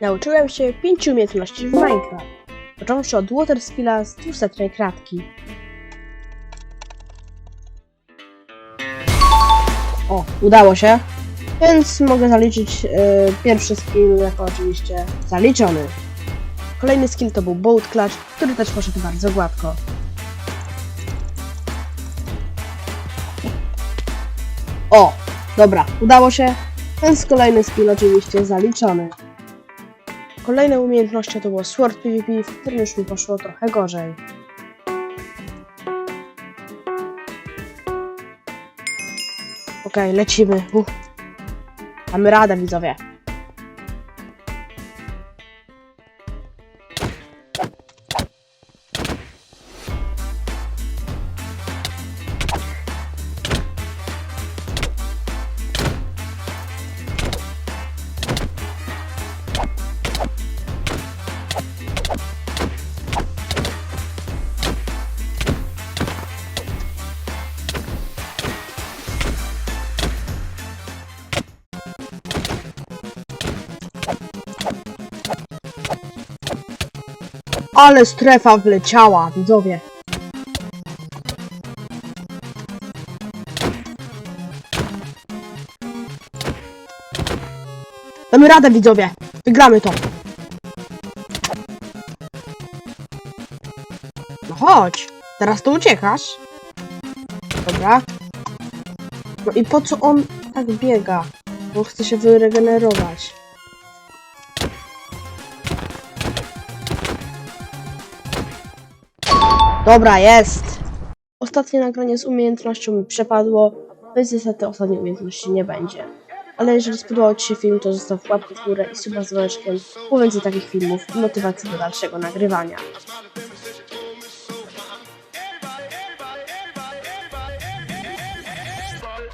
Nauczyłem się pięciu umiejętności w Minecraft, począwszy od water skilla z 200 kratki. O, udało się. Więc mogę zaliczyć e, pierwszy skill jako oczywiście zaliczony. Kolejny skill to był Boat Clutch, który też poszedł bardzo gładko. O, dobra, udało się. Więc kolejny skill oczywiście zaliczony. Kolejne umiejętności to było Sword PvP, w którym już mi poszło trochę gorzej. Okej, lecimy. Uff. Mamy radę, widzowie. Ale strefa wleciała, widzowie. Damy radę, widzowie. Wygramy to. No chodź. Teraz to uciekasz. Dobra. No i po co on tak biega? Bo chce się wyregenerować. Dobra, jest! Ostatnie nagranie z umiejętnością mi przepadło, więc niestety ostatniej umiejętności nie będzie. Ale jeżeli spodobał Ci się film, to zostaw łapkę w górę i suba z dzwoneczkiem po więcej takich filmów i motywacji do dalszego nagrywania.